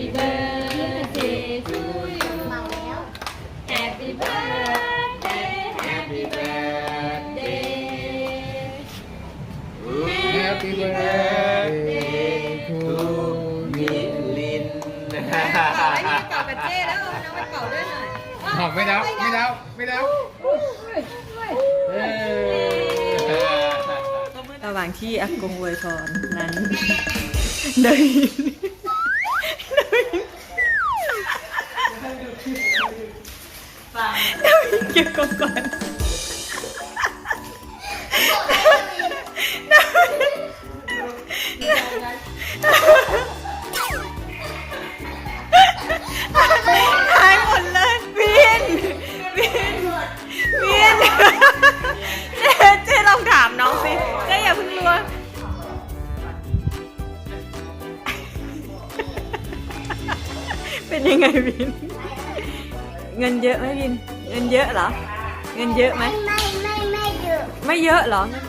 Happy birthday to you เมาแล้ว Happy birthday Happy birthday Happy birthday to มิ you ลินเป่าไอ้นี่เป่ากับเจ้แล้วเอาน้องไปเป่าด้วยหน่อยหอมไม่แล้วไม่แล้วไม่แล้วเอ้ย ระหว่างที่อากงอวยพรนั้นเดิน เดินเกี่ยวกับก่อนหายหมดเลยวินวินวินเจ๊เจ๊ลองถามน้องสิเจ๊อย่าเพิ่งรัวเป็นยังไงวิน เงินเยอะไหมวิน เงินเยอะเหรอ เงินเยอะไหม ไม่ไม่ไม่เยอะ ไม่เยอะเหรอเงิน